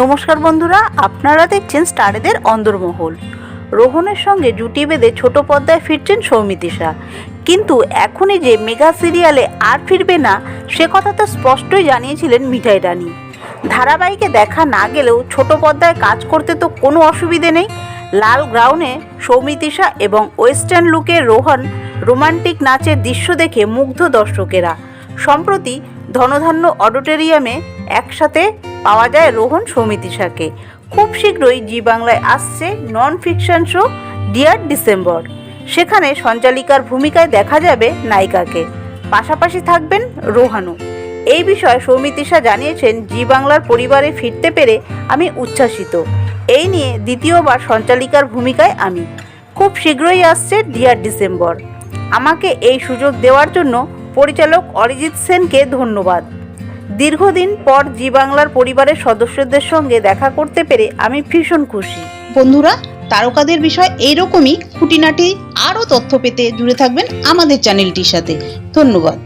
নমস্কার বন্ধুরা, আপনারা দেখছেন স্টারেদের অন্দরমহল। রোহনের সঙ্গে জুটি বেঁধে ছোট পর্দায় ফিরছেন সৌমিতিশা কিন্তু এখনই যে মেগা সিরিয়ালে আর ফিরবে না, সে কথা তো স্পষ্টই জানিয়েছিলেন মিঠাই রানী। ধারাবাহিকে দেখা না গেলেও ছোট পর্দায় কাজ করতে তো কোনো অসুবিধে নেই। লাল গ্রাউনে সৌমিতিশা এবং ওয়েস্টার্ন লুকে রোহন রোমান্টিক নাচের দৃশ্য দেখে মুগ্ধ দর্শকেরা। সম্প্রতি ধনধান্য অডিটোরিয়ামে একসাথে পাওয়া যায় রোহন সৌমিতিশাকে খুব শীঘ্রই জি বাংলায় আসছে non fiction show dear December সেখানে সঞ্চালিকার ভূমিকায় দেখা যাবে নায়িকাকে। পাশাপাশি থাকবেন রোহানু এই বিষয়ে সৌমিতিশা জানিয়েছেন, জি বাংলার পরিবারে ফিরতে পেরে আমি উচ্ছ্বাসিত। এই নিয়ে দ্বিতীয়বার সঞ্চালিকার ভূমিকায় আমি। খুব শীঘ্রই আসছে ডিয়ার ডিসেম্বর আমাকে এই সুযোগ দেওয়ার জন্য পরিচালক অরিজিৎ সেনকে ধন্যবাদ। দীর্ঘদিন পর জি বাংলার পরিবারের সদস্যদের সঙ্গে দেখা করতে পেরে আমি ভীষণ খুশি। বন্ধুরা, তারকাদের বিষয় এইরকমই। খুঁটিনাটি আরও তথ্য পেতে জুড়ে থাকবেন আমাদের চ্যানেলটির সাথে। ধন্যবাদ।